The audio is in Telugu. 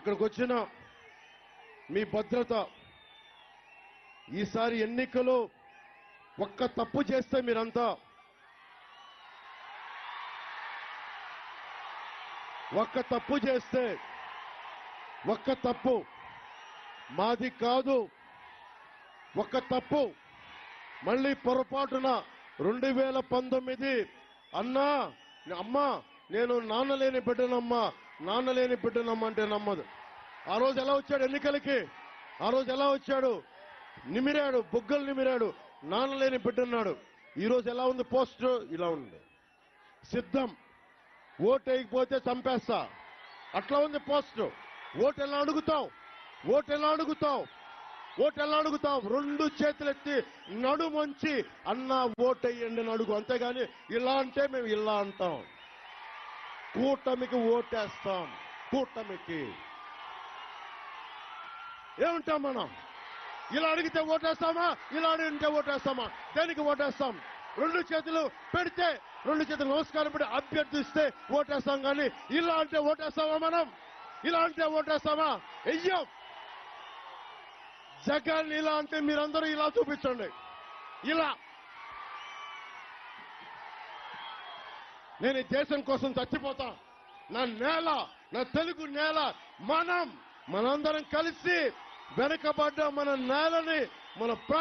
ఇక్కడికి వచ్చిన మీ భద్రత. ఈసారి ఎన్నికలు ఒక్క తప్పు చేస్తే మీరంతా ఒక్క తప్పు చేస్తే ఒక్క తప్పు. మాది కాదు ఒక్క తప్పు. మళ్ళీ పొరపాటున రెండు వేల పంతొమ్మిది అన్నా అమ్మా నేను నాన్న లేని బిడ్డనమ్మా నాన్న లేని బిడ్డనమ్మా నమ్మదు. ఆ రోజు ఎలా వచ్చాడు ఎన్నికలకి? ఆ రోజు ఎలా వచ్చాడు? నిమిరాడు బుగ్గలు నిమిరాడు నాన్న లేని బిడ్డన్నాడు. ఈరోజు ఎలా ఉంది? పోస్ట్ ఇలా ఉంది. సిద్ధం. ఓటు వేయకపోతే చంపేస్తా. అట్లా ఉంది పోస్ట్. ఓటు ఎలా అడుగుతావు? ఓటు ఎలా అడుగుతావు? ఓటు ఎలా అడుగుతావు? రెండు చేతులు ఎత్తి నడుమొంచి అన్న ఓటు వేయండి అని అడుగు. అంతేగాని ఇలా అంటే మేము ఇలా అంటాం. కూటమికి ఓటేస్తాం. కూటమికి. ఏమంటాం మనం? ఇలా అడిగితే ఓటేస్తామా? ఇలా అడిగితే ఓటేస్తామా? దేనికి ఓటేస్తాం? రెండు చేతులు పెడితే రెండు చేతులు నమస్కారం పెట్టి అభ్యర్థిస్తే ఓటేస్తాం కానీ ఇలా అంటే ఓటేస్తామా మనం? ఇలా అంటే ఓటేస్తామా? అయ్యం జగన్ ఇలా అంటే మీరందరూ ఇలా చూపించండి. ఇలా నేను ఈ దేశం కోసం చచ్చిపోతా. నా నేల నా తెలుగు నేల మనం మనందరం కలిసి వెనకబడ్డ మన నేలని మన